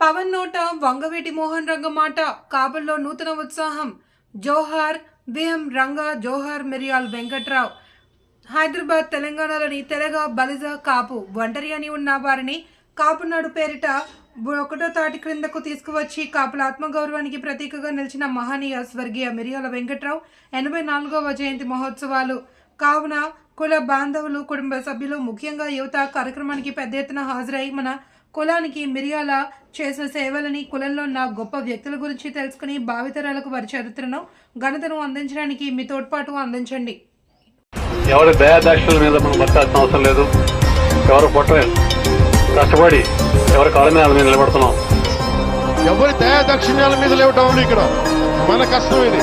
పవన్ నోట వంగవీటి మోహన్ రంగ మాట కాబల్లో నూతన ఉత్సాహం. జోహార్ విఎం రంగ జోహార్ మిరియాల్ వెంకట్రావు. హైదరాబాద్ తెలంగాణలోని తెలగ బలిజ కాపు ఒంటరి అని ఉన్న వారిని కాపునాడు పేరిట ఒకటో తాటి క్రిందకు తీసుకువచ్చి కాపుల ఆత్మగౌరవానికి ప్రతీకగా నిలిచిన మహనీయ స్వర్గీయ మిరియాల వెంకట్రావు ఎనభై నాలుగవ జయంతి మహోత్సవాలు. కావున కుల బాంధవులు కుటుంబ సభ్యులు ముఖ్యంగా యువత కార్యక్రమానికి పెద్ద ఎత్తున హాజరై మన కులానికి మిరియాల చేసిన సేవలని కులంలో ఉన్న గొప్ప వ్యక్తుల గురించి తెలుసుకుని భావితరాలకు వారి చరిత్రను ఘనతను అందించడానికి మీ తోడ్పాటు అందించండి. ఎవరి దయాదాక్షుల మీద మనం బతకాల్సిన అవసరం లేదు. ఎవరు పుట్టలేదు కష్టపడి ఎవరి కాళ్ళ మీద మీద నిలబడుతున్నాం. ఎవరి దయా దక్షిణాల మీద లేవటం ఇక్కడ. మన కష్టం ఇది.